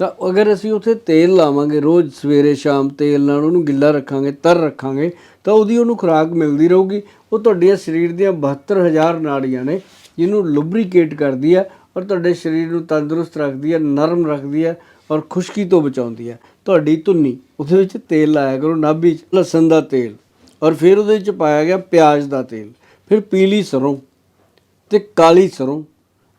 ਤਾਂ ਅਗਰ ਅਸੀਂ ਉੱਥੇ ਤੇਲ ਲਾਵਾਂਗੇ, ਰੋਜ਼ ਸਵੇਰੇ ਸ਼ਾਮ ਤੇਲ ਨਾਲ ਉਹਨੂੰ ਗਿੱਲਾ ਰੱਖਾਂਗੇ, ਤਰ ਰੱਖਾਂਗੇ, ਤਾਂ ਉਹਦੀ ਉਹਨੂੰ ਖੁਰਾਕ ਮਿਲਦੀ ਰਹੂਗੀ। ਉਹ ਤੁਹਾਡੇ ਸਰੀਰ ਦੀਆਂ 72000 ਨਾੜੀਆਂ ਨੇ, ਜਿਹਨੂੰ ਲੁਬਰੀਕੇਟ ਕਰਦੀ ਹੈ ਔਰ ਤੁਹਾਡੇ ਸਰੀਰ ਨੂੰ ਤੰਦਰੁਸਤ ਰੱਖਦੀ ਹੈ ਨਰਮ ਰੱਖਦੀ ਹੈ ਔਰ ਖੁਸ਼ਕੀ ਤੋਂ ਬਚਾਉਂਦੀ ਹੈ ਤੁਹਾਡੀ ਧੁੰਨੀ, ਉਹਦੇ ਵਿੱਚ ਤੇਲ ਲਾਇਆ ਕਰੋ, ਨਾਭੀ 'ਚ ਲਸਣ ਦਾ ਤੇਲ ਔਰ ਫਿਰ ਉਹਦੇ ਵਿੱਚ ਪਾਇਆ ਗਿਆ ਪਿਆਜ਼ ਦਾ ਤੇਲ, ਫਿਰ ਪੀਲੀ ਸਰੋਂ ਤੇ ਕਾਲੀ ਸਰੋਂ।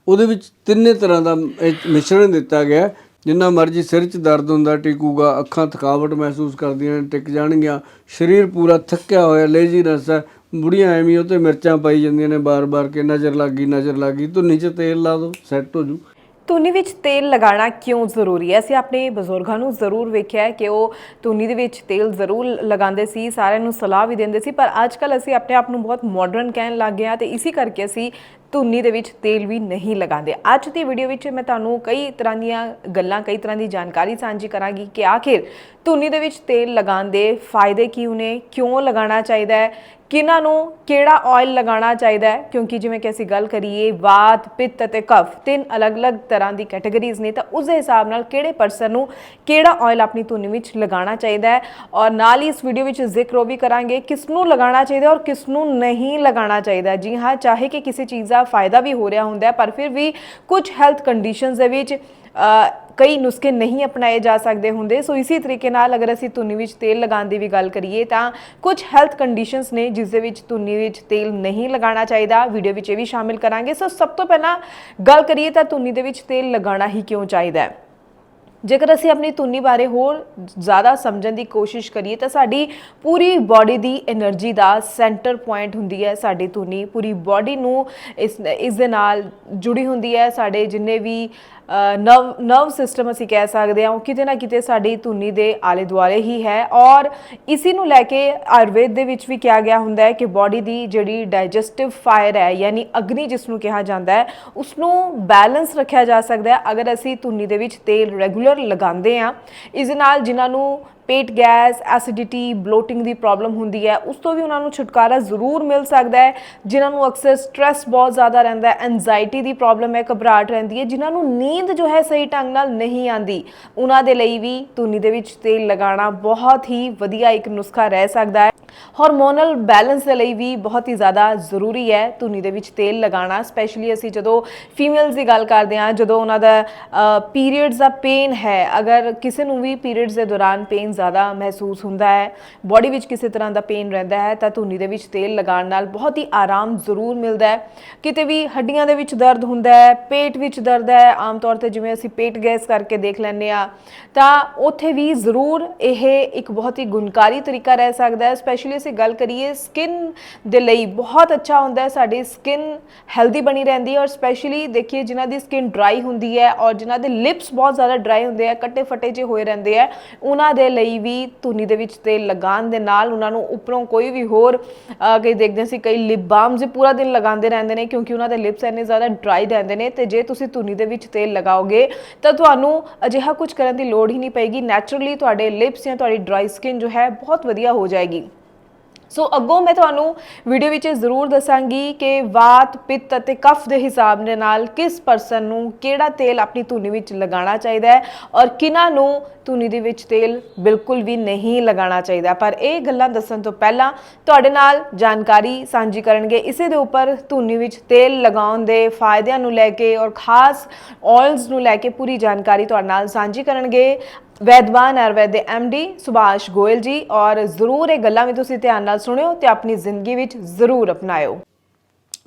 ਉਹਦੇ ਵਿੱਚ ਤਿੰਨੇ ਤਰ੍ਹਾਂ ਦਾ ਮਿਸ਼ਰਣ ਦਿੱਤਾ ਗਿਆ ਜਿੰਨਾ ਮਰਜ਼ੀ ਸਿਰ 'ਚ ਦਰਦ ਹੁੰਦਾ, ਟਿਕੂਗਾ, ਅੱਖਾਂ ਥਕਾਵਟ ਮਹਿਸੂਸ ਕਰਦੀਆਂ ਨੇ, ਟਿਕ ਜਾਣਗੀਆਂ, ਸਰੀਰ ਪੂਰਾ ਥੱਕਿਆ ਹੋਇਆ ਲੇਜ਼ੀਨੈਸ ਹੈ, ਬੁੜੀਆਂ ਐਵੇਂ ਉਹ ਤੇ ਮਿਰਚਾਂ ਪਾਈ ਜਾਂਦੀਆਂ ਨੇ ਬਾਰ-ਬਾਰ ਕਿ ਨਜ਼ਰ ਲੱਗ ਨਜ਼ਰ ਲੱਗ, ਧੁੰਨੀ 'ਚ ਤੇਲ ਲਾ ਦਿਓ ਸੈੱਟ ਹੋ ਜੂ। ਧੁਨੀ ਵਿੱਚ ਤੇਲ ਲਗਾਉਣਾ ਕਿਉਂ ਜ਼ਰੂਰੀ ਹੈ? ਅਸੀਂ ਆਪਣੇ ਬਜ਼ੁਰਗਾਂ ਨੂੰ ਜ਼ਰੂਰ ਵੇਖਿਆ ਹੈ ਕਿ ਉਹ ਧੁਨੀ ਦੇ ਵਿੱਚ ਤੇਲ ਜ਼ਰੂਰ ਲਗਾਉਂਦੇ ਸੀ, ਸਾਰਿਆਂ ਨੂੰ ਸਲਾਹ ਵੀ ਦਿੰਦੇ ਸੀ, ਪਰ ਅੱਜ ਕੱਲ ਅਸੀਂ ਆਪਣੇ ਆਪ ਨੂੰ ਬਹੁਤ ਮਾਡਰਨ ਕਹਿਣ ਲੱਗ ਗਏ ਹਾਂ ਤੇ ਇਸੇ ਕਰਕੇ ਅਸੀਂ ਧੁਨੀ ਦੇ ਵਿੱਚ ਤੇਲ ਵੀ ਨਹੀਂ ਲਗਾਉਂਦੇ। ਅੱਜ ਦੀ ਵੀਡੀਓ ਵਿੱਚ ਮੈਂ ਤੁਹਾਨੂੰ ਕਈ ਤਰ੍ਹਾਂ ਦੀਆਂ ਗੱਲਾਂ, ਕਈ ਤਰ੍ਹਾਂ ਦੀ ਜਾਣਕਾਰੀ ਸਾਂਝੀ ਕਰਾਂਗੀ ਕਿ ਆਖਿਰ ਧੁਨੀ ਦੇ ਵਿੱਚ ਤੇਲ ਲਗਾਉਣ ਦੇ ਫਾਇਦੇ ਕੀ ਨੇ, ਕਿਉਂ ਲਗਾਉਣਾ ਚਾਹੀਦਾ ਹੈ, ਕਿਹਨਾਂ ਨੂੰ ਕਿਹੜਾ ਆਇਲ ਲਗਾਉਣਾ ਚਾਹੀਦਾ ਹੈ, ਕਿਉਂਕਿ ਜਿਵੇਂ ਕਿ ਅਸੀਂ ਗੱਲ ਕਰੀਏ ਵਾਤ, ਪਿੱਤ ਅਤੇ ਕਫ, ਤਿੰਨ ਅਲੱਗ-ਅਲੱਗ ਤਰ੍ਹਾਂ ਦੀ ਕੈਟਾਗਰੀਜ਼ ਨੇ, ਤਾਂ ਉਸ ਦੇ ਹਿਸਾਬ ਨਾਲ ਕਿਹੜੇ ਪਰਸਨ ਨੂੰ ਕਿਹੜਾ ਆਇਲ ਆਪਣੀ ਧੁਨੀ ਵਿੱਚ ਲਗਾਉਣਾ ਚਾਹੀਦਾ ਹੈ। ਔਰ ਨਾਲ ਹੀ ਇਸ ਵੀਡੀਓ ਵਿੱਚ ਜ਼ਿਕਰ ਉਹ ਵੀ ਕਰਾਂਗੇ ਕਿਸ ਨੂੰ ਲਗਾਉਣਾ ਚਾਹੀਦਾ ਔਰ ਕਿਸ ਨੂੰ ਨਹੀਂ ਲਗਾਉਣਾ ਚਾਹੀਦਾ ਜੀ ਹਾਂ, ਚਾਹੇ ਕਿ ਕਿਸੇ ਚੀਜ਼ ਦਾ ਫਾਇਦਾ ਵੀ ਹੋ ਰਿਹਾ ਹੁੰਦਾ ਪਰ ਫਿਰ ਵੀ ਕੁਝ ਹੈਲਥ ਕੰਡੀਸ਼ਨਸ ਦੇ ਵਿੱਚ ਕਈ ਨੁਸਖੇ ਨਹੀਂ ਅਪਣਾਏ ਜਾ ਸਕਦੇ ਹੁੰਦੇ। ਸੋ ਇਸੇ ਤਰੀਕੇ ਨਾਲ ਅਗਰ ਅਸੀਂ ਧੁਨੀ ਵਿੱਚ ਤੇਲ ਲਗਾਉਣ ਦੀ ਵੀ ਗੱਲ ਕਰੀਏ ਤਾਂ ਕੁਝ ਹੈਲਥ ਕੰਡੀਸ਼ਨਸ ਨੇ ਜਿਸ ਦੇ ਵਿੱਚ ਧੁਨੀ ਵਿੱਚ ਤੇਲ ਨਹੀਂ ਲਗਾਉਣਾ ਚਾਹੀਦਾ। ਵੀਡੀਓ ਵਿੱਚ ਇਹ ਵੀ ਸ਼ਾਮਿਲ ਕਰਾਂਗੇ। ਸੋ ਸਭ ਤੋਂ ਪਹਿਲਾਂ ਗੱਲ ਕਰੀਏ ਤਾਂ ਧੁਨੀ ਦੇ ਵਿੱਚ ਤੇਲ ਲਗਾਉਣਾ ਹੀ ਕਿਉਂ ਚਾਹੀਦਾ ਹੈ? ਜੇਕਰ ਅਸੀਂ ਆਪਣੀ ਧੁਨੀ ਬਾਰੇ ਹੋਰ ਜ਼ਿਆਦਾ ਸਮਝਣ ਦੀ ਕੋਸ਼ਿਸ਼ ਕਰੀਏ, ਤਾਂ ਸਾਡੀ ਪੂਰੀ ਬਾਡੀ ਦੀ એનર્ਜੀ ਦਾ ਸੈਂਟਰ ਪੁਆਇੰਟ ਹੁੰਦੀ ਹੈ ਸਾਡੀ ਧੁਨੀ। ਪੂਰੀ ਬਾਡੀ ਨੂੰ ਇਸ ਦੇ ਨਾਲ ਜੁੜੀ ਹੁੰਦੀ ਹੈ। ਸਾਡੇ ਜਿੰਨੇ ਵੀ ਨਰਵ ਨਰਵ ਸਿਸਟਮ ਅਸੀਂ ਕਹਿ ਸਕਦੇ ਹਾਂ, ਉਹ ਕਿਤੇ ਨਾ ਕਿਤੇ ਸਾਡੀ ਧੁਨੀ ਦੇ ਆਲੇ ਦੁਆਲੇ ਹੀ ਹੈ। ਔਰ ਇਸੇ ਨੂੰ ਲੈ ਕੇ ਆਯੁਰਵੇਦ ਦੇ ਵਿੱਚ ਵੀ ਕਿਹਾ ਗਿਆ ਹੁੰਦਾ ਹੈ ਕਿ ਬਾਡੀ ਦੀ ਜਿਹੜੀ ਡਾਈਜੈਸਟਿਵ ਫਾਇਰ ਹੈ, ਯਾਨੀ ਅਗਨੀ ਜਿਸ ਨੂੰ ਕਿਹਾ ਜਾਂਦਾ ਹੈ ਉਸ ਨੂੰ ਬੈਲੈਂਸ ਰੱਖਿਆ ਜਾ ਸਕਦਾ ਹੈ। ਅਗਰ ਅਸੀਂ ਧੁਨੀ ਦੇ ਵਿੱਚ ਤੇਲ ਰੈਗੂਲਰ ਲਗਾਉਂਦੇ ਹਾਂ ਇਸ ਨਾਲ ਜਿਨ੍ਹਾਂ ਨੂੰ ਪੇਟ ਗੈਸ ਐਸਿਡਿਟੀ ਬਲੋਟਿੰਗ ਦੀ ਪ੍ਰੋਬਲਮ ਹੁੰਦੀ ਹੈ, ਉਸ ਤੋਂ ਵੀ ਉਹਨਾਂ ਨੂੰ ਛੁਟਕਾਰਾ ਜ਼ਰੂਰ ਮਿਲ ਸਕਦਾ ਹੈ। ਜਿਨ੍ਹਾਂ ਨੂੰ ਅਕਸਰ ਸਟ्रेस ਬਹੁਤ ਜ਼ਿਆਦਾ ਰਹਿੰਦਾ ਹੈ ਐਂਜ਼ਾਈਟੀ ਦੀ ਪ੍ਰੋਬਲਮ ਹੈ, ਘਬਰਾਹਟ ਰਹਿੰਦੀ ਹੈ, ਜਿਨ੍ਹਾਂ ਨੂੰ ਨੀਂਦ ਜੋ ਹੈ ਸਹੀ ਢੰਗ ਨਾਲ ਨਹੀਂ ਆਂਦੀ ਉਹਨਾਂ ਦੇ ਲਈ ਵੀ ਧੁਨੀ ਦੇ ਵਿੱਚ ਤੇਲ ਲਗਾਉਣਾ ਬਹੁਤ ਹੀ ਵਧੀਆ ਇੱਕ ਨੁਸਖਾ ਰਹਿ ਸਕਦਾ ਹੈ। ਹਾਰਮੋਨਲ ਬੈਲੈਂਸ ਦੇ ਲਈ ਵੀ ਬਹੁਤ ਹੀ ਜ਼ਿਆਦਾ ਜ਼ਰੂਰੀ ਹੈ ਧੁਨੀ ਦੇ ਵਿੱਚ ਤੇਲ ਲਗਾਉਣਾ ਸਪੈਸ਼ਲੀ ਅਸੀਂ ਜਦੋਂ ਫੀਮੇਲਸ ਦੀ ਗੱਲ ਕਰਦੇ ਹਾਂ, ਜਦੋਂ ਉਹਨਾਂ ਦਾ ਪੀਰੀਅਡਸ ਦਾ ਪੇਨ ਹੈ। ਅਗਰ ਕਿਸੇ ਨੂੰ ਵੀ ਪੀਰੀਅਡਸ ਦੇ ਦੌਰਾਨ ਪੇਨ ਜ਼ਿਆਦਾ ਮਹਿਸੂਸ ਹੁੰਦਾ ਹੈ ਬਾਡੀ ਵਿੱਚ ਕਿਸੇ ਤਰ੍ਹਾਂ ਦਾ ਪੇਨ ਰਹਿੰਦਾ ਹੈ, ਤਾਂ ਧੁੰਨੀ ਦੇ ਵਿੱਚ ਤੇਲ ਲਗਾਉਣ ਨਾਲ ਬਹੁਤ ਹੀ ਆਰਾਮ ਜ਼ਰੂਰ ਮਿਲਦਾ ਹੈ। ਕਿਤੇ ਵੀ ਹੱਡੀਆਂ ਦੇ ਵਿੱਚ ਦਰਦ ਹੁੰਦਾ ਹੈ, ਪੇਟ ਵਿੱਚ ਦਰਦ ਹੈ, ਆਮ ਤੌਰ ਤੇ ਜਿਵੇਂ ਅਸੀਂ ਪੇਟ ਗੈਸ ਕਰਕੇ ਦੇਖ ਲੈਂਦੇ ਆ ਤਾਂ ਉੱਥੇ ਵੀ ਜ਼ਰੂਰ ਇਹ ਇੱਕ ਬਹੁਤ ਹੀ ਗੁਣਕਾਰੀ ਤਰੀਕਾ ਰਹਿ ਸਕਦਾ ਹੈ। ਸਪੈਸ਼ਲੀ ਅਸੀਂ ਗੱਲ ਕਰੀਏ ਸਕਿਨ ਦੇ ਲਈ ਬਹੁਤ ਅੱਛਾ ਹੁੰਦਾ ਹੈ, ਸਾਡੀ ਸਕਿਨ ਹੈਲਦੀ ਬਣੀ ਰਹਿੰਦੀ ਹੈ ਔਰ ਸਪੈਸ਼ਲੀ ਦੇਖੀਏ ਜਿਨ੍ਹਾਂ ਦੀ ਸਕਿਨ ਡਰਾਈ ਹੁੰਦੀ ਹੈ ਔਰ ਜਿਨ੍ਹਾਂ ਦੇ ਲਿਪਸ ਬਹੁਤ ਜ਼ਿਆਦਾ ਡਰਾਈ ਹੁੰਦੇ ਆ, ਕੱਟੇ ਫਟੇ ਜਿਹੇ ਹੋਏ ਰਹਿੰਦੇ ਆ। ਉਹਨਾਂ ਦੇ ਲਈ ਵੀ ਧੁਨੀ ਦੇ ਵਿੱਚ ਤੇਲ ਲਗਾਉਣ ਦੇ ਨਾਲ ਉਹਨਾਂ ਨੂੰ ਉੱਪਰੋਂ ਕੋਈ ਵੀ ਹੋਰ ਕਈ ਦੇਖਦੇ ਸੀ, ਕਈ ਲਿਪ ਬਾਮਸ ਪੂਰਾ ਦਿਨ ਲਗਾਉਂਦੇ ਰਹਿੰਦੇ ਨੇ, ਕਿਉਂਕਿ ਉਹਨਾਂ ਦੇ ਲਿਪਸ ਇੰਨੇ ਜ਼ਿਆਦਾ ਡਰਾਈ ਰਹਿੰਦੇ ਨੇ ਤੇ ਜੇ ਤੁਸੀਂ ਧੁਨੀ ਦੇ ਵਿੱਚ ਤੇਲ ਲਗਾਓਗੇ, ਤਾਂ ਤੁਹਾਨੂੰ ਅਜਿਹਾ ਕੁਝ ਕਰਨ ਦੀ ਲੋੜ ਹੀ ਨਹੀਂ ਪਏਗੀ। ਨੈਚੁਰਲੀ ਤੁਹਾਡੇ ਲਿਪਸ ਜਾਂ ਤੁਹਾਡੀ ਡਰਾਈ ਸਕਿਨ ਜੋ ਹੈ ਬਹੁਤ ਵਧੀਆ ਹੋ ਜਾਏਗੀ। ਸੋ ਅੱਗੋਂ ਮੈਂ ਤੁਹਾਨੂੰ ਵੀਡੀਓ ਵਿੱਚ ਜ਼ਰੂਰ ਦੱਸਾਂਗੀ ਕਿ ਵਾਤ, ਪਿੱਤ ਅਤੇ ਕਫ ਦੇ ਹਿਸਾਬ ਦੇ ਨਾਲ ਕਿਸ ਪਰਸਨ ਨੂੰ ਕਿਹੜਾ ਤੇਲ ਆਪਣੀ ਧੁਨੀ ਵਿੱਚ ਲਗਾਉਣਾ ਚਾਹੀਦਾ ਹੈ ਔਰ ਕਿਨਾਂ ਨੂੰ ਧੁਨੀ ਦੇ ਵਿੱਚ ਤੇਲ ਬਿਲਕੁਲ ਵੀ ਨਹੀਂ ਲਗਾਉਣਾ ਚਾਹੀਦਾ। ਪਰ ਇਹ ਗੱਲਾਂ ਦੱਸਣ ਤੋਂ ਪਹਿਲਾਂ ਤੁਹਾਡੇ ਨਾਲ ਜਾਣਕਾਰੀ ਸਾਂਝੀ ਕਰਨਗੇ। ਇਸੇ ਦੇ ਉੱਪਰ ਧੁਨੀ ਵਿੱਚ ਤੇਲ ਲਗਾਉਣ ਦੇ ਫਾਇਦਿਆਂ ਨੂੰ ਲੈ ਕੇ ਔਰ ਖਾਸ ਆਇਲਸ ਨੂੰ ਲੈ ਕੇ ਪੂਰੀ ਜਾਣਕਾਰੀ ਤੁਹਾਡੇ ਨਾਲ ਸਾਂਝੀ ਕਰਨਗੇ। ਵੈਦਵਾਨ ਆਯੁਰਵੈਦ ਦੇ ਐਮਡੀ ਸੁਭਾਸ਼ ਗੋਇਲ ਜੀ ਔਰ ਜ਼ਰੂਰ ਇਹ ਗੱਲਾਂ ਵੀ ਤੁਸੀਂ ਧਿਆਨ ਨਾਲ ਸੁਣਿਓ ਤੇ ਆਪਣੀ ਜ਼ਿੰਦਗੀ ਵਿੱਚ ਜ਼ਰੂਰ ਅਪਣਾਇਓ।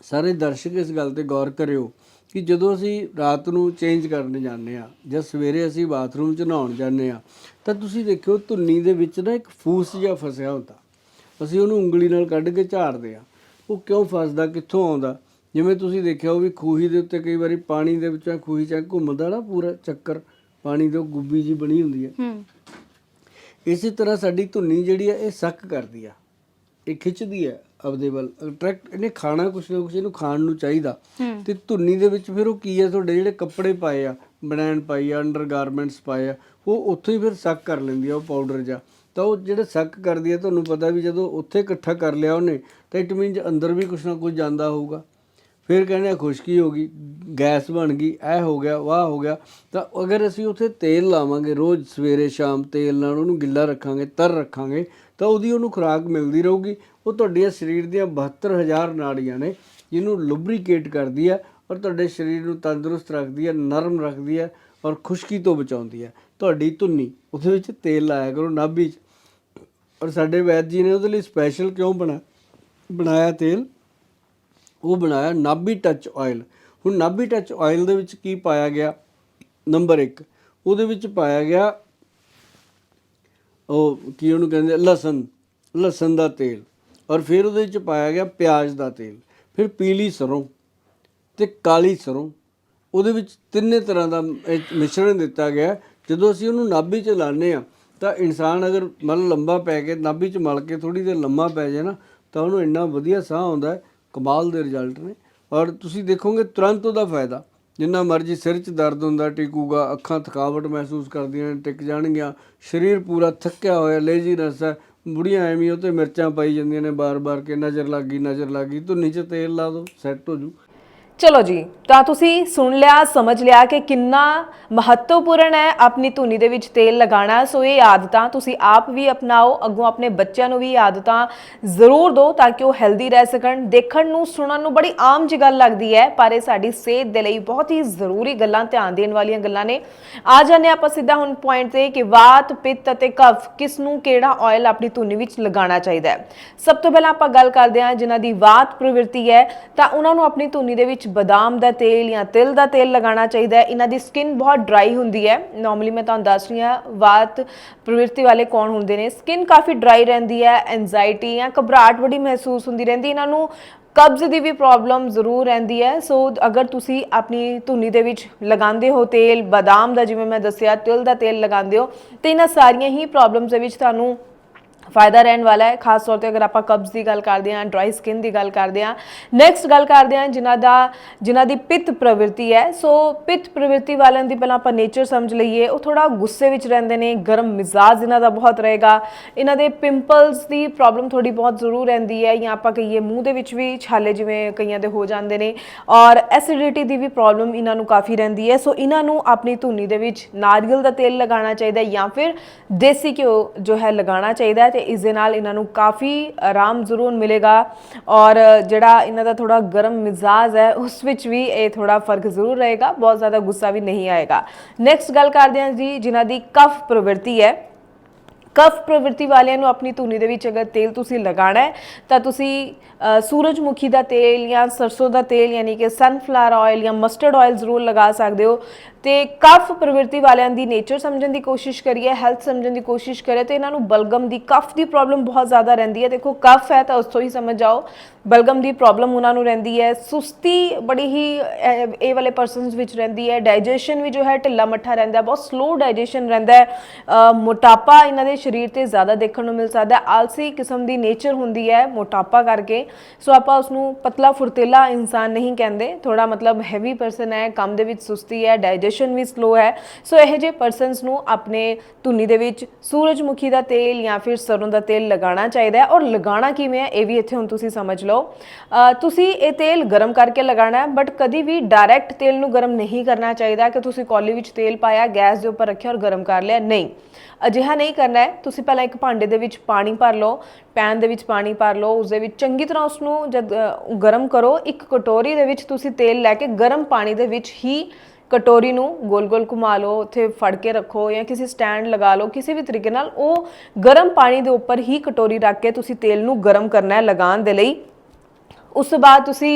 ਸਾਰੇ ਦਰਸ਼ਕ ਇਸ ਗੱਲ ਤੇ ਗੌਰ ਕਰਿਓ ਕਿ ਜਦੋਂ ਅਸੀਂ ਰਾਤ ਨੂੰ ਚੇਂਜ ਕਰਨ ਜਾਂਦੇ ਆ ਜਾਂ ਸਵੇਰੇ ਅਸੀਂ ਬਾਥਰੂਮ 'ਚ ਨਹਾਉਣ ਜਾਂਦੇ ਆ ਤਾਂ ਤੁਸੀਂ ਦੇਖਿਓ ਧੁੰਨੀ ਦੇ ਵਿੱਚ ਨਾ ਇੱਕ ਫੂਸ ਜਿਹਾ ਫਸਿਆ ਹੁੰਦਾ। ਅਸੀਂ ਉਹਨੂੰ ਉਂਗਲੀ ਨਾਲ ਕੱਢ ਕੇ ਝਾੜਦੇ ਆ ਉਹ ਕਿਉਂ ਫਸਦਾ, ਕਿੱਥੋਂ ਆਉਂਦਾ? ਜਿਵੇਂ ਤੁਸੀਂ ਦੇਖਿਆ ਉਹ ਵੀ ਖੂਹੀ ਦੇ ਉੱਤੇ ਕਈ ਵਾਰੀ ਪਾਣੀ ਦੇ ਵਿੱਚੋਂ ਖੂਹੀ ਚ ਘੁੰਮਦਾ ਨਾ ਪੂਰਾ ਚੱਕਰ। ਪਾਣੀ ਉਹ ਗੁੱਬੀ ਜੀ ਬਣੀ ਹੁੰਦੀ ਹੈ। ਹੂੰ। ਇਸੇ ਤਰ੍ਹਾਂ ਸਾਡੀ ਧੁੰਨੀ ਜਿਹੜੀ ਹੈ ਇਹ ਸੱਕ ਕਰਦੀ ਆ। ਇਹ ਖਿੱਚਦੀ ਹੈ ਆਪਦੇ ਵੱਲ। ਅਟਰੈਕਟ ਇਹਨੇ ਖਾਣਾ ਕੁਛ ਨਾ ਕੁਛ ਇਹਨੂੰ ਖਾਣ ਨੂੰ ਚਾਹੀਦਾ। ਤੇ ਧੁੰਨੀ ਦੇ ਵਿੱਚ ਫਿਰ ਉਹ ਕੀ ਹੈ ਤੁਹਾਡੇ ਜਿਹੜੇ ਕੱਪੜੇ ਪਾਏ ਆ ਬਨੈਣ ਪਾਈ ਆ ਅੰਡਰ ਗਾਰਮੈਂਟਸ ਪਾਏ ਆ ਉਹ ਉੱਥੋਂ ਹੀ ਫਿਰ ਸੱਕ ਕਰ ਲੈਂਦੀ ਆ ਉਹ ਪਾਊਡਰ ਜਾਂ ਤਾਂ ਉਹ ਜਿਹੜੇ ਸੱਕ ਕਰਦੀ ਆ ਤੁਹਾਨੂੰ ਪਤਾ ਵੀ ਜਦੋਂ ਉੱਥੇ ਇਕੱਠਾ ਕਰ ਲਿਆ ਉਹਨੇ ਤਾਂ ਇਟ ਮੀਨਸ ਅੰਦਰ ਵੀ ਕੁਛ ਨਾ ਕੁਛ ਜਾਂਦਾ ਹੋਊਗਾ। ਫਿਰ ਕਹਿੰਦੇ ਆ, ਖੁਸ਼ਕੀ ਹੋ ਗਈ, ਗੈਸ ਬਣ ਗਈ, ਇਹ ਹੋ ਗਿਆ, ਵਾਹ ਹੋ ਗਿਆ। ਤਾਂ ਅਗਰ ਅਸੀਂ ਉੱਥੇ ਤੇਲ ਲਾਵਾਂਗੇ, ਰੋਜ਼ ਸਵੇਰੇ ਸ਼ਾਮ ਤੇਲ ਨਾਲ ਉਹਨੂੰ ਗਿੱਲਾ ਰੱਖਾਂਗੇ, ਤਰ ਰੱਖਾਂਗੇ, ਤਾਂ ਉਹਦੀ ਉਹਨੂੰ ਖੁਰਾਕ ਮਿਲਦੀ ਰਹੂਗੀ। ਉਹ ਤੁਹਾਡੇ ਸਰੀਰ ਦੀਆਂ 72000 ਨਾੜੀਆਂ ਨੇ, ਜਿਹਨੂੰ ਲੁਬਰੀਕੇਟ ਕਰਦੀ ਹੈ ਔਰ ਤੁਹਾਡੇ ਸਰੀਰ ਨੂੰ ਤੰਦਰੁਸਤ ਰੱਖਦੀ ਹੈ ਨਰਮ ਰੱਖਦੀ ਹੈ ਔਰ ਖੁਸ਼ਕੀ ਤੋਂ ਬਚਾਉਂਦੀ ਹੈ ਤੁਹਾਡੀ ਧੁੰਨੀ, ਉਹਦੇ ਵਿੱਚ ਤੇਲ ਲਾਇਆ ਕਰੋ ਨਾਭੀ 'ਚ। ਔਰ ਸਾਡੇ ਵੈਦ ਜੀ ਨੇ ਉਹਦੇ ਲਈ ਸਪੈਸ਼ਲ ਕਿਉਂ ਬਣਾ, ਬਣਾਇਆ ਤੇਲ? ਉਹ ਬਣਾਇਆ ਨਾਭੀ ਟੱਚ ਆਇਲ ਹੁਣ ਨਾਭੀ ਟੱਚ ਆਇਲ ਦੇ ਵਿੱਚ ਕੀ ਪਾਇਆ ਗਿਆ? ਨੰਬਰ 1 ਉਹਦੇ ਵਿੱਚ ਪਾਇਆ ਗਿਆ ਉਹ ਕੀ ਉਹਨੂੰ ਕਹਿੰਦੇ ਲਸਣ। ਲਸਣ ਦਾ ਤੇਲ। ਔਰ ਫਿਰ ਉਹਦੇ ਵਿੱਚ ਪਾਇਆ ਗਿਆ ਪਿਆਜ਼ ਦਾ ਤੇਲ। ਫਿਰ ਪੀਲੀ ਸਰੋਂ ਤੇ ਕਾਲੀ ਸਰੋਂ। ਉਹਦੇ ਵਿੱਚ ਤਿੰਨੇ ਤਰ੍ਹਾਂ ਦਾ ਮਿਸ਼ਰਣ ਦਿੱਤਾ ਗਿਆ। ਜਦੋਂ ਅਸੀਂ ਉਹਨੂੰ ਨਾਭੀ ਚ ਲਾਉਂਦੇ ਆ ਤਾਂ ਇਨਸਾਨ ਅਗਰ ਮਤਲਬ ਲੰਬਾ ਪੈ ਕੇ ਨਾਭੀ ਚ ਮਲ ਕੇ ਥੋੜੀ ਦੇਰ ਲੰਮਾ ਪੈ ਜਾਏ ਨਾ, ਤਾਂ ਉਹਨੂੰ ਇੰਨਾ ਵਧੀਆ ਸਾਹ ਆਉਂਦਾ ਹੈ ਕਮਾਲ ਦੇ ਰਿਜ਼ਲਟ ਨੇ। ਔਰ ਤੁਸੀਂ ਦੇਖੋਗੇ ਤੁਰੰਤ ਉਹਦਾ ਫਾਇਦਾ। ਜਿੰਨਾ ਮਰਜ਼ੀ ਸਿਰ 'ਚ ਦਰਦ ਹੁੰਦਾ, ਟਿਕੂਗਾ, ਅੱਖਾਂ ਥਕਾਵਟ ਮਹਿਸੂਸ ਕਰਦੀਆਂ ਨੇ, ਟਿਕ ਜਾਣਗੀਆਂ, ਸਰੀਰ ਪੂਰਾ ਥੱਕਿਆ ਹੋਇਆ ਲੇਜ਼ੀਨੈਸ ਹੈ, ਬੁੜੀਆਂ ਐਵੇਂ ਉਹ ਤੇ ਮਿਰਚਾਂ ਪਾਈ ਜਾਂਦੀਆਂ ਨੇ, ਬਾਰ-ਬਾਰ ਕਿ ਨਜ਼ਰ ਲੱਗ ਗਈ, ਨਜ਼ਰ ਲੱਗ ਗਈ, ਧੁੰਨੀ 'ਚ ਤੇਲ ਲਾ ਦਿਓ ਸੈੱਟ ਹੋ ਜੂ। ਚਲੋ ਜੀ, ਤਾਂ ਤੁਸੀਂ ਸੁਣ ਲਿਆ, ਸਮਝ ਲਿਆ ਕਿ ਕਿੰਨਾ ਮਹੱਤਵਪੂਰਨ ਹੈ ਆਪਣੀ ਧੁਨੀ ਦੇ ਵਿੱਚ ਤੇਲ ਲਗਾਉਣਾ। ਸੋ ਇਹ ਆਦਤਾਂ ਤੁਸੀਂ ਆਪ ਵੀ ਅਪਣਾਓ, ਅੱਗੋਂ ਆਪਣੇ ਬੱਚਿਆਂ ਨੂੰ ਵੀ ਆਦਤਾਂ ਜ਼ਰੂਰ ਦਿਓ ਤਾਂ ਕਿ ਉਹ ਹੈਲਦੀ ਰਹਿ ਸਕਣ। ਦੇਖਣ ਨੂੰ, ਸੁਣਨ ਨੂੰ ਬੜੀ ਆਮ ਜਿਹੀ ਗੱਲ ਲੱਗਦੀ ਹੈ, ਪਰ ਇਹ ਸਾਡੀ ਸਿਹਤ ਦੇ ਲਈ ਬਹੁਤ ਹੀ ਜ਼ਰੂਰੀ ਗੱਲਾਂ, ਧਿਆਨ ਦੇਣ ਵਾਲੀਆਂ ਗੱਲਾਂ ਨੇ। ਆ ਜਾਂਦੇ ਆਪਾਂ ਸਿੱਧਾ ਹੁਣ ਪੁਆਇੰਟ ਤੇ ਕਿ ਵਾਤ, ਪਿੱਤ ਅਤੇ ਕਫ ਕਿਸ ਨੂੰ ਕਿਹੜਾ ਆਇਲ ਆਪਣੀ ਧੁਨੀ ਵਿੱਚ ਲਗਾਉਣਾ ਚਾਹੀਦਾ ਹੈ। ਸਭ ਤੋਂ ਪਹਿਲਾਂ ਆਪਾਂ ਗੱਲ ਕਰਦੇ ਹਾਂ ਜਿਨ੍ਹਾਂ ਦੀ ਵਾਤ ਪ੍ਰਵਿਰਤੀ ਹੈ, ਤਾਂ ਉਹਨਾਂ ਨੂੰ ਆਪਣੀ ਧੁਨੀ ਦੇ ਵਿੱਚ ਬਦਾਮ ਦਾ ਤੇਲ ਜਾਂ ਤਿਲ ਦਾ ਤੇਲ ਲਗਾਉਣਾ ਚਾਹੀਦਾ ਹੈ। ਇਹਨਾਂ ਦੀ ਸਕਿਨ ਬਹੁਤ ਡਰਾਈ ਹੁੰਦੀ ਹੈ। ਨਾਰਮਲੀ ਮੈਂ ਤੁਹਾਨੂੰ ਦੱਸ ਰਹੀ ਹਾਂ, ਵਾਤ ਪ੍ਰਵਿਰਤੀ ਵਾਲੇ ਕੌਣ ਹੁੰਦੇ ਨੇ। ਸਕਿਨ ਕਾਫੀ ਡਰਾਈ ਰਹਿੰਦੀ ਹੈ ਐਂਜਾਇਟੀ ਜਾਂ ਘਬਰਾਹਟ ਬੜੀ ਮਹਿਸੂਸ ਹੁੰਦੀ ਰਹਿੰਦੀ, ਇਹਨਾਂ ਨੂੰ ਕਬਜ਼ ਦੀ ਵੀ ਪ੍ਰੋਬਲਮ ਜ਼ਰੂਰ ਰਹਿੰਦੀ ਹੈ। ਸੋ ਅਗਰ ਤੁਸੀਂ ਆਪਣੀ ਧੁਨੀ ਦੇ ਵਿੱਚ ਲਗਾਉਂਦੇ ਹੋ ਤੇਲ, ਬਦਾਮ ਦਾ ਜਿਵੇਂ ਮੈਂ ਦੱਸਿਆ, ਤਿਲ ਦਾ ਤੇਲ ਲਗਾਉਂਦੇ ਹੋ, ਤੇ ਇਹਨਾਂ ਸਾਰੀਆਂ ਹੀ ਪ੍ਰੋਬਲਮਸ ਦੇ ਵਿੱਚ ਤੁਹਾਨੂੰ ਫਾਇਦਾ ਰਹਿਣ ਵਾਲਾ ਹੈ। ਖਾਸ ਤੌਰ ਤੇ ਅਗਰ ਆਪਾਂ ਕਬਜ਼ ਦੀ ਗੱਲ ਕਰਦੇ ਹਾਂ ਡਰਾਈ ਸਕਿਨ ਦੀ ਗੱਲ ਕਰਦੇ ਹਾਂ। ਨੈਕਸਟ ਗੱਲ ਕਰਦੇ ਹਾਂ, ਜਿਨ੍ਹਾਂ ਦਾ, ਜਿਨ੍ਹਾਂ ਦੀ ਪਿੱਤ ਪ੍ਰਵਿਰਤੀ ਹੈ। ਸੋ ਪਿੱਤ ਪ੍ਰਵਿਰਤੀ ਵਾਲਿਆਂ ਦੀ ਪਹਿਲਾਂ ਆਪਾਂ ਨੇਚਰ ਸਮਝ ਲਈਏ। ਉਹ ਥੋੜਾ ਗੁੱਸੇ ਵਿੱਚ ਰਹਿੰਦੇ ਨੇ, ਗਰਮ ਮਿਜ਼ਾਜ ਇਹਨਾਂ ਦਾ ਬਹੁਤ ਰਹੇਗਾ। ਇਹਨਾਂ ਦੇ ਪਿੰਪਲਸ ਦੀ ਪ੍ਰੋਬਲਮ ਥੋੜੀ ਬਹੁਤ ਜ਼ਰੂਰ ਰਹਿੰਦੀ ਹੈ ਜਾਂ ਆਪਾਂ ਕਹੀਏ ਮੂੰਹ ਦੇ ਵਿੱਚ ਵੀ ਛਾਲੇ ਜਿਵੇਂ ਕਈਆਂ ਦੇ ਹੋ ਜਾਂਦੇ ਨੇ। ਔਰ ਐਸਿਡਿਟੀ ਦੀ ਵੀ ਪ੍ਰੋਬਲਮ ਇਹਨਾਂ ਨੂੰ ਕਾਫੀ ਰਹਿੰਦੀ ਹੈ। ਸੋ ਇਹਨਾਂ ਨੂੰ ਆਪਣੀ ਧੁਨੀ ਦੇ ਵਿੱਚ ਨਾਰੀਅਲ ਦਾ ਤੇਲ ਲਗਾਉਣਾ ਚਾਹੀਦਾ ਜਾਂ ਫਿਰ ਦੇਸੀ ਘਿਓ ਜੋ ਹੈ ਲਗਾਉਣਾ ਚਾਹੀਦਾ ਤੇ ਇਸ ਦੇ ਨਾਲ ਇਹਨਾਂ ਨੂੰ ਕਾਫੀ ਆਰਾਮ ਜ਼ਰੂਰ ਮਿਲੇਗਾ ਔਰ ਜਿਹੜਾ ਇਹਨਾਂ ਦਾ ਥੋੜਾ ਗਰਮ ਮਿਜ਼ਾਜ ਹੈ, ਉਸ ਵਿੱਚ ਵੀ ਇਹ ਥੋੜਾ ਫ਼ਰਕ ਜ਼ਰੂਰ ਰਹੇਗਾ, ਬਹੁਤ ਜ਼ਿਆਦਾ ਗੁੱਸਾ ਵੀ ਨਹੀਂ ਆਏਗਾ। ਨੈਕਸਟ ਗੱਲ ਕਰਦੇ ਹਾਂ ਜੀ, ਜਿਨ੍ਹਾਂ ਦੀ ਕਫ ਪ੍ਰਵਿਰਤੀ ਹੈ। ਕਫ ਪ੍ਰਵਿਰਤੀ ਵਾਲਿਆਂ ਨੂੰ ਆਪਣੀ ਧੁਨੀ ਦੇ ਵਿੱਚ ਅਗਰ ਤੇਲ ਤੁਸੀਂ ਲਗਾਉਣਾ ਹੈ, ਤਾਂ ਤੁਸੀਂ ਸੂਰਜਮੁਖੀ ਦਾ ਤੇਲ ਜਾਂ ਸਰਸੋਂ ਦਾ ਤੇਲ, ਯਾਨੀ ਕਿ ਸਨਫਲਾਵਰ ਆਇਲ ਜਾਂ ਮਸਟਰਡ ਆਇਲ ਜ਼ਰੂਰ ਲਗਾ ਸਕਦੇ ਹੋ। ਤੇ ਕਫ ਪ੍ਰਵਿਰਤੀ ਵਾਲਿਆਂ ਦੀ ਨੇਚਰ ਸਮਝਣ ਦੀ ਕੋਸ਼ਿਸ਼ ਕਰੀਏ ਹੈਲਥ ਸਮਝਣ ਦੀ ਕੋਸ਼ਿਸ਼ ਕਰੇ ਤੇ ਇਹਨਾਂ ਨੂੰ ਬਲਗਮ ਦੀ ਕਫ ਦੀ ਪ੍ਰੋਬਲਮ ਬਹੁਤ ਜ਼ਿਆਦਾ ਰਹਿੰਦੀ ਹੈ। ਦੇਖੋ, ਕਫ ਹੈ ਤਾਂ ਉਸ ਤੋਂ ਹੀ ਸਮਝ ਆਓ। ਬਲਗਮ ਦੀ ਪ੍ਰੋਬਲਮ ਉਹਨਾਂ ਨੂੰ ਰਹਿੰਦੀ ਹੈ। ਸੁਸਤੀ ਬੜੀ ਹੀ ਇਹ ਵਾਲੇ ਪਰਸਨਸ ਵਿੱਚ ਰਹਿੰਦੀ ਹੈ। ਡਾਈਜੈਸ਼ਨ ਵੀ ਜੋ ਹੈ, ਢਿੱਲਾ ਮੱਠਾ ਰਹਿੰਦਾ ਬਹੁਤ ਸਲੋ ਡਾਈਜੈਸ਼ਨ ਰਹਿੰਦਾ ਹੈ। ਮੋਟਾਪਾ ਇਹਨਾਂ ਦੇ ਸਰੀਰ ਤੇ ਜ਼ਿਆਦਾ ਦੇਖਣ ਨੂੰ ਮਿਲ ਸਕਦਾ ਹੈ। ਆਲਸੀ ਕਿਸਮ ਦੀ ਨੇਚਰ ਹੁੰਦੀ ਹੈ ਮੋਟਾਪਾ ਕਰਕੇ। ਸੋ ਆਪਾਂ ਉਸ ਨੂੰ ਪਤਲਾ ਫੁਰਤੀਲਾ ਇਨਸਾਨ ਨਹੀਂ ਕਹਿੰਦੇ। ਥੋੜਾ ਮਤਲਬ ਹੈਵੀ ਪਰਸਨ ਹੈ, ਕੰਮ ਦੇ ਵਿੱਚ ਸੁਸਤੀ ਹੈ ਡਾਈਜੈਸ਼ਨ ਵੀ ਸਲੋ ਹੈ। ਸੋ ਇਹੋ ਜਿਹੇ ਪਰਸਨਸ ਨੂੰ ਆਪਣੇ ਧੁਨੀ ਦੇ ਵਿੱਚ ਸੂਰਜਮੁਖੀ ਦਾ ਤੇਲ ਜਾਂ ਫਿਰ ਸਰੋਂ ਦਾ ਤੇਲ ਲਗਾਉਣਾ ਚਾਹੀਦਾ ਹੈ। ਔਰ ਲਗਾਉਣਾ ਕਿਵੇਂ ਹੈ, ਇਹ ਵੀ ਇੱਥੇ ਹੁਣ ਤੁਸੀਂ ਸਮਝ ਲਓ। ਤੁਸੀਂ ਇਹ ਤੇਲ ਗਰਮ ਕਰਕੇ ਲਗਾਉਣਾ ਹੈ ਬਟ ਕਦੀ ਵੀ ਡਾਇਰੈਕਟ ਤੇਲ ਨੂੰ ਗਰਮ ਨਹੀਂ ਕਰਨਾ ਚਾਹੀਦਾ ਕਿ ਤੁਸੀਂ ਕੌਲੀ ਵਿੱਚ ਤੇਲ ਪਾਇਆ, ਗੈਸ ਦੇ ਉੱਪਰ ਰੱਖਿਆ ਔਰ ਗਰਮ ਕਰ ਲਿਆ। ਨਹੀਂ, ਅਜਿਹਾ ਨਹੀਂ ਕਰਨਾ ਹੈ। ਤੁਸੀਂ ਪਹਿਲਾਂ ਇੱਕ ਭਾਂਡੇ ਦੇ ਵਿੱਚ ਪਾਣੀ ਭਰ ਲਓ, ਪੈਨ ਦੇ ਵਿੱਚ ਪਾਣੀ ਭਰ ਲਓ ਉਸ ਦੇ ਵਿੱਚ ਚੰਗੀ ਤਰ੍ਹਾਂ ਉਸ ਨੂੰ ਜਦ ਗਰਮ ਕਰੋ। ਇੱਕ ਕਟੋਰੀ ਦੇ ਵਿੱਚ ਤੁਸੀਂ ਤੇਲ ਲੈ ਕੇ ਗਰਮ ਪਾਣੀ ਦੇ ਵਿੱਚ ਹੀ ਕਟੋਰੀ ਨੂੰ ਗੋਲ-ਗੋਲ ਘੁਮਾ ਲਓ, ਉੱਥੇ ਫੜ ਕੇ ਰੱਖੋ ਜਾਂ ਕਿਸੇ ਸਟੈਂਡ ਲਗਾ ਲਓ, ਕਿਸੇ ਵੀ ਤਰੀਕੇ ਨਾਲ ਉਹ ਗਰਮ ਪਾਣੀ ਦੇ ਉੱਪਰ ਹੀ ਕਟੋਰੀ ਰੱਖ ਕੇ ਤੁਸੀਂ ਤੇਲ ਨੂੰ ਗਰਮ ਕਰਨਾ ਹੈ ਲਗਾਉਣ ਦੇ ਲਈ। ਉਸ ਤੋਂ ਬਾਅਦ ਤੁਸੀਂ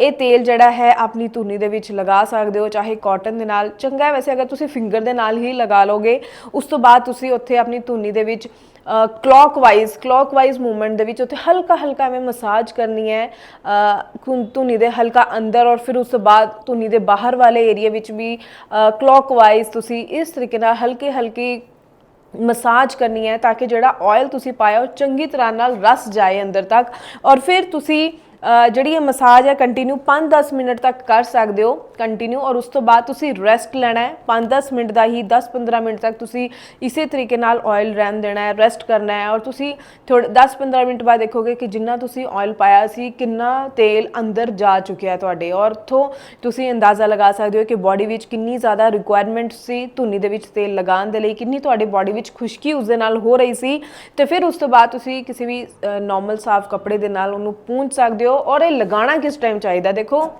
ਇਹ ਤੇਲ ਜਿਹੜਾ ਹੈ ਆਪਣੀ ਧੁਨੀ ਦੇ ਵਿੱਚ ਲਗਾ ਸਕਦੇ ਹੋ ਚਾਹੇ ਕਾਟਨ ਦੇ ਨਾਲ। ਚੰਗਾ ਵੈਸੇ ਅਗਰ ਤੁਸੀਂ ਫਿੰਗਰ ਦੇ ਨਾਲ ਹੀ ਲਗਾ ਲੋਗੇ ਉਸ ਤੋਂ ਬਾਅਦ ਤੁਸੀਂ ਉੱਥੇ ਆਪਣੀ ਧੁਨੀ ਦੇ ਵਿੱਚ ਕਲੌਕਵਾਈਜ਼ ਕਲੌਕਵਾਈਜ਼ ਮੂਵਮੈਂਟ ਦੇ ਵਿੱਚ ਉੱਥੇ ਹਲਕਾ ਹਲਕਾ ਐਵੇਂ ਮਸਾਜ ਕਰਨੀ ਹੈ ਅ, ਧੁਨੀ ਦੇ ਹਲਕਾ ਅੰਦਰ ਔਰ ਫਿਰ ਉਸ ਤੋਂ ਬਾਅਦ ਧੁਨੀ ਦੇ ਬਾਹਰ ਵਾਲੇ ਏਰੀਆ ਵਿੱਚ ਵੀ ਕਲੌਕਵਾਈਜ਼ ਤੁਸੀਂ ਇਸ ਤਰੀਕੇ ਨਾਲ ਹਲਕੇ ਹਲਕੀ ਮਸਾਜ ਕਰਨੀ ਹੈ ਤਾਂ ਕਿ ਜਿਹੜਾ ਆਇਲ ਤੁਸੀਂ ਪਾਇਆ ਉਹ ਚੰਗੀ ਤਰ੍ਹਾਂ ਨਾਲ ਰਸ ਜਾਏ ਅੰਦਰ ਤੱਕ। ਔਰ ਫਿਰ ਤੁਸੀਂ ਜਿਹੜੀ ਇਹ ਮਸਾਜ ਹੈ ਕੰਟੀਨਿਊ 5-10 ਮਿੰਟ ਤੱਕ ਕਰ ਸਕਦੇ ਹੋ ਕੰਟੀਨਿਊ ਔਰ ਉਸ ਤੋਂ ਬਾਅਦ ਤੁਸੀਂ ਰੈਸਟ ਲੈਣਾ ਹੈ। 5-10 ਮਿੰਟ ਦਾ ਹੀ 10-15 ਮਿੰਟ ਤੱਕ ਤੁਸੀਂ ਇਸੇ ਤਰੀਕੇ ਨਾਲ ਆਇਲ ਰਹਿਣ ਦੇਣਾ ਹੈ ਰੈਸਟ ਕਰਨਾ ਹੈ, ਔਰ ਤੁਸੀਂ ਥੋੜੇ 10-15 ਮਿੰਟ ਬਾਅਦ ਦੇਖੋਗੇ ਕਿ ਜਿੰਨਾ ਤੁਸੀਂ ਆਇਲ ਪਾਇਆ ਸੀ, ਕਿੰਨਾ ਤੇਲ ਅੰਦਰ ਜਾ ਚੁੱਕਿਆ ਹੈ ਤੁਹਾਡੇ, ਔਰ ਤੋਂ ਤੁਸੀਂ ਅੰਦਾਜ਼ਾ ਲਗਾ ਸਕਦੇ ਹੋ ਕਿ ਬਾਡੀ ਵਿੱਚ ਕਿੰਨੀ ਜ਼ਿਆਦਾ ਰਿਕੁਆਇਰਮੈਂਟ ਸੀ, ਧੁਨੀ ਦੇ ਵਿੱਚ ਤੇਲ ਲਗਾਉਣ ਦੇ ਲਈ, ਕਿੰਨੀ ਤੁਹਾਡੀ ਬਾਡੀ ਵਿੱਚ ਖੁਸ਼ਕੀ ਉਸ ਦੇ ਨਾਲ ਹੋ ਰਹੀ ਸੀ, ਤੇ ਫਿਰ ਉਸ ਤੋਂ ਬਾਅਦ ਤੁਸੀਂ ਕਿਸੇ ਵੀ ਨਾਰਮਲ ਸਾਫ਼ ਕੱਪੜੇ ਦੇ ਨਾਲ ਉਹਨੂੰ ਪੂੰਝ ਸਕਦੇ ਹੋ ਔਰ ਇਹ ਲਗਾਉਣਾ ਕਿਸ ਟਾਈਮ ਚਾਹੀਦਾ? ਦੇਖੋ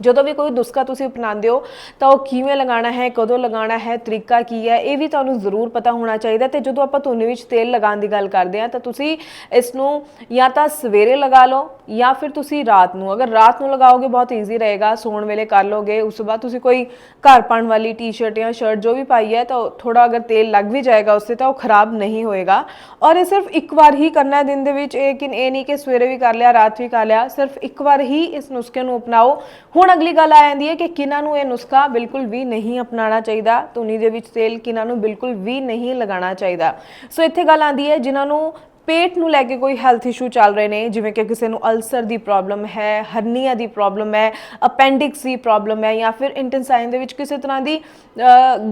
ਜਦੋਂ ਵੀ ਕੋਈ ਨੁਸਖਾ ਤੁਸੀਂ ਅਪਣਾਉਂਦੇ ਹੋ, ਤਾਂ ਉਹ ਕਿਵੇਂ ਲਗਾਉਣਾ ਹੈ, ਕਦੋਂ ਲਗਾਉਣਾ ਹੈ, ਤਰੀਕਾ ਕੀ ਹੈ, ਇਹ ਵੀ ਤੁਹਾਨੂੰ ਜ਼ਰੂਰ ਪਤਾ ਹੋਣਾ ਚਾਹੀਦਾ ਤੇ ਜਦੋਂ ਆਪਾਂ ਧੁੰਨੀ ਵਿੱਚ ਤੇਲ ਲਗਾਉਣ ਦੀ ਗੱਲ ਕਰਦੇ ਹਾਂ, ਤਾਂ ਤੁਸੀਂ ਇਸ ਨੂੰ ਜਾਂ ਤਾਂ ਸਵੇਰੇ ਲਗਾ ਲਓ ਜਾਂ ਫਿਰ ਤੁਸੀਂ ਰਾਤ ਨੂੰ। ਅਗਰ ਰਾਤ ਨੂੰ ਲਗਾਓਗੇ, ਬਹੁਤ ਈਜ਼ੀ ਰਹੇਗਾ, ਸੌਣ ਵੇਲੇ ਕਰ ਲੋਗੇ, ਉਸ ਤੋਂ ਬਾਅਦ ਤੁਸੀਂ ਕੋਈ ਘਰ ਪਾਉਣ ਵਾਲੀ ਟੀ-ਸ਼ਰਟ ਜਾਂ ਸ਼ਰਟ ਜੋ ਵੀ ਪਾਈ ਹੈ, ਤਾਂ ਥੋੜਾ ਅਗਰ ਤੇਲ ਲੱਗ ਵੀ ਜਾਏਗਾ ਉਸ ਤੇ ਤਾਂ ਉਹ ਖਰਾਬ ਨਹੀਂ ਹੋਏਗਾ। ਔਰ ਇਹ ਸਿਰਫ ਇੱਕ ਵਾਰ ਹੀ ਕਰਨਾ ਹੈ ਦਿਨ ਦੇ ਵਿੱਚ ਇਹ ਕਿ ਇਹ ਨਹੀਂ ਕਿ ਸਵੇਰੇ ਵੀ ਕਰ ਲਿਆ, ਰਾਤ ਵੀ ਕਰ ਲਿਆ। ਸਿਰਫ ਇੱਕ ਵਾਰ ਹੀ ਇਸ ਨੁਸਖੇ ਨੂੰ ਅਪਣਾਓ। ਹੁਣ ਅਗਲੀ ਗੱਲ ਆ ਜਾਂਦੀ ਹੈ ਕਿ ਕਿਨਾਂ ਨੂੰ ਇਹ ਨੁਸਖਾ ਬਿਲਕੁਲ ਵੀ ਨਹੀਂ ਅਪਣਾਉਣਾ ਚਾਹੀਦਾ, ਧੁਨੀ ਦੇ ਵਿੱਚ ਤੇਲ ਕਿਨਾਂ ਨੂੰ ਬਿਲਕੁਲ ਵੀ ਨਹੀਂ ਲਗਾਉਣਾ ਚਾਹੀਦਾ। ਸੋ ਇੱਥੇ ਗੱਲ ਆਉਂਦੀ ਹੈ ਜਿਨ੍ਹਾਂ ਨੂੰ ਪੇਟ ਨੂੰ ਲੈ ਕੇ ਕੋਈ ਹੈਲਥ ਇਸ਼ੂ ਚੱਲ ਰਹੇ ਨੇ, ਜਿਵੇਂ ਕਿ ਕਿਸੇ ਨੂੰ ਅਲਸਰ ਦੀ ਪ੍ਰੋਬਲਮ ਹੈ, ਹਰਨੀਆ ਦੀ ਪ੍ਰੋਬਲਮ ਹੈ ਅਪੈਂਡਿਕਸ ਦੀ ਪ੍ਰੋਬਲਮ ਹੈ ਜਾਂ ਫਿਰ ਇੰਟੈਸਟਾਈਨ ਦੇ ਵਿੱਚ ਕਿਸੇ ਤਰ੍ਹਾਂ ਦੀ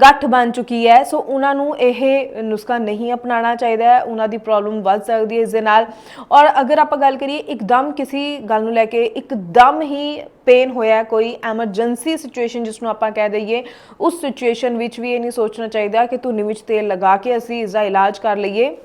ਗੱਠ ਬਣ ਚੁੱਕੀ ਹੈ। ਸੋ ਉਹਨਾਂ ਨੂੰ ਇਹ ਨੁਸਖਾ ਨਹੀਂ ਅਪਣਾਉਣਾ ਚਾਹੀਦਾ ਹੈ। ਉਹਨਾਂ ਦੀ ਪ੍ਰੋਬਲਮ ਵੱਧ ਸਕਦੀ ਹੈ ਇਸ ਦੇ ਨਾਲ। ਔਰ ਅਗਰ ਆਪਾਂ ਗੱਲ ਕਰੀਏ, ਇੱਕਦਮ ਕਿਸੇ ਗੱਲ ਨੂੰ ਲੈ ਕੇ ਇੱਕਦਮ ਹੀ ਪੇਨ ਹੋਇਆ ਕੋਈ ਐਮਰਜੈਂਸੀ ਸਿਚੁਏਸ਼ਨ ਜਿਸ ਨੂੰ ਆਪਾਂ ਕਹਿ ਦਈਏ, ਉਸ ਸਿਚੁਏਸ਼ਨ ਵਿੱਚ ਵੀ ਇਹ ਨਹੀਂ ਸੋਚਣਾ ਚਾਹੀਦਾ ਕਿ ਧੁਨੀ ਵਿੱਚ ਤੇਲ ਲਗਾ ਕੇ ਅਸੀਂ ਇਸ ਦਾ ਇਲਾਜ ਕਰ ਲਈਏ।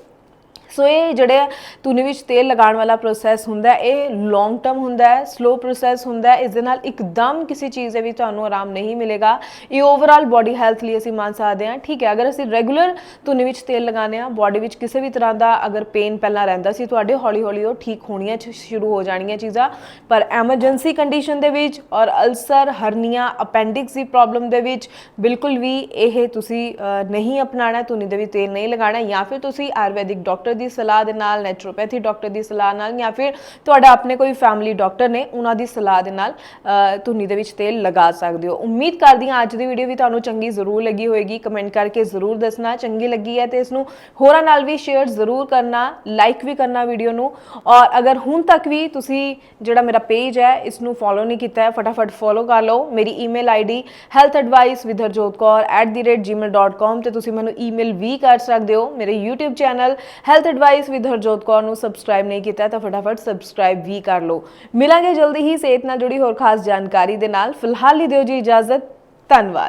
ਸੋ ਇਹ ਜਿਹੜੇ ਧੁਨੀ ਵਿੱਚ ਤੇਲ ਲਗਾਉਣ ਵਾਲਾ ਪ੍ਰੋਸੈਸ ਹੁੰਦਾ ਇਹ ਲੌਂਗ ਟਰਮ ਹੁੰਦਾ ਹੈ ਸਲੋ ਪ੍ਰੋਸੈਸ ਹੁੰਦਾ ਹੈ, ਇਸ ਦੇ ਨਾਲ ਇੱਕਦਮ ਕਿਸੇ ਚੀਜ਼ ਦੇ ਵਿੱਚ ਤੁਹਾਨੂੰ ਆਰਾਮ ਨਹੀਂ ਮਿਲੇਗਾ। ਇਹ ਓਵਰਆਲ ਬਾਡੀ ਹੈਲਥ ਲਈ ਅਸੀਂ ਮੰਨ ਸਕਦੇ ਹਾਂ। ਠੀਕ ਹੈ, ਅਗਰ ਅਸੀਂ ਰੈਗੂਲਰ ਧੁਨੀ ਵਿੱਚ ਤੇਲ ਲਗਾਉਂਦੇ ਹਾਂ ਬਾਡੀ ਵਿੱਚ ਕਿਸੇ ਵੀ ਤਰ੍ਹਾਂ ਦਾ ਅਗਰ ਪੇਨ ਪਹਿਲਾਂ ਰਹਿੰਦਾ ਸੀ, ਤੁਹਾਡੇ ਹੌਲੀ ਹੌਲੀ ਉਹ ਠੀਕ ਹੋਣੀਆਂ ਚ- ਸ਼ੁਰੂ ਹੋ ਜਾਣਗੀਆਂ ਚੀਜ਼ਾਂ। ਪਰ ਐਮਰਜੈਂਸੀ ਕੰਡੀਸ਼ਨ ਦੇ ਵਿੱਚ ਔਰ ਅਲਸਰ ਹਰਨੀਆ ਅਪੈਂਡਿਕਸ ਦੀ ਪ੍ਰੋਬਲਮ ਦੇ ਵਿੱਚ ਬਿਲਕੁਲ ਵੀ ਇਹ ਤੁਸੀਂ ਨਹੀਂ ਅਪਣਾਣਾ ਧੁਨੀ ਦੇ ਵਿੱਚ ਤੇਲ ਨਹੀਂ ਲਗਾਉਣਾ ਜਾਂ ਫਿਰ ਤੁਸੀਂ ਆਯੁਰਵੈਦਿਕ ਡਾਕਟਰ ਦੀ ਸਲਾਹ ਦੇ ਨਾਲ ਨੈਚੁਰੋਪੈਥੀ ਡਾਕਟਰ ਦੀ ਸਲਾਹ ਨਾਲ ਜਾਂ ਫਿਰ ਤੁਹਾਡਾ ਆਪਣੇ ਕੋਈ ਫੈਮਿਲੀ ਡਾਕਟਰ ਨੇ, ਉਹਨਾਂ ਦੀ ਸਲਾਹ ਦੇ ਨਾਲ ਧੁਨੀ ਦੇ ਵਿੱਚ ਤੇਲ ਲਗਾ ਸਕਦੇ ਹੋ। ਉਮੀਦ ਕਰਦੀ ਹਾਂ ਅੱਜ ਦੀ ਵੀਡੀਓ ਵੀ ਤੁਹਾਨੂੰ ਚੰਗੀ ਜ਼ਰੂਰ ਲੱਗੀ ਹੋਏਗੀ ਕਮੈਂਟ ਕਰਕੇ ਜ਼ਰੂਰ ਦੱਸਣਾ, ਚੰਗੀ ਲੱਗੀ ਹੈ ਤੇ ਇਸ ਨੂੰ ਹੋਰਾਂ ਨਾਲ ਵੀ ਸ਼ੇਅਰ ਜ਼ਰੂਰ ਕਰਨਾ ਲਾਈਕ ਵੀ ਕਰਨਾ ਵੀਡੀਓ ਨੂੰ। ਔਰ ਅਗਰ ਹੁਣ ਤੱਕ ਵੀ ਤੁਸੀਂ ਜਿਹੜਾ ਮੇਰਾ ਪੇਜ ਹੈ, ਇਸ ਨੂੰ ਫੋਲੋ ਨਹੀਂ ਕੀਤਾ ਹੈ, ਫਟਾਫਟ ਫੋਲੋ ਕਰ ਲਓ। ਮੇਰੀ ਈਮੇਲ ਆਈਡੀ healthadvice@gmail.com ਤੇ ਤੁਸੀਂ ਮੈਨੂੰ ਈਮੇਲ ਵੀ ਕਰ ਸਕਦੇ ਹੋ। ਮੇਰੇ YouTube channel health advice with Harjot Kaur ਨੂੰ ਸਬਸਕ੍ਰਾਈਬ ਨਹੀਂ ਕੀਤਾ, ਤਾਂ ਫਟਾਫਟ ਸਬਸਕ੍ਰਾਈਬ ਵੀ ਕਰ ਲਓ। ਮਿਲਾਂਗੇ ਜਲਦੀ ਹੀ ਸਿਹਤ ਨਾਲ ਜੁੜੀ ਹੋਰ ਖਾਸ ਜਾਣਕਾਰੀ ਦੇ ਨਾਲ। ਫਿਲਹਾਲ ਹੀ ਦਿਓ ਜੀ ਇਜਾਜ਼ਤ। ਧੰਨਵਾਦ।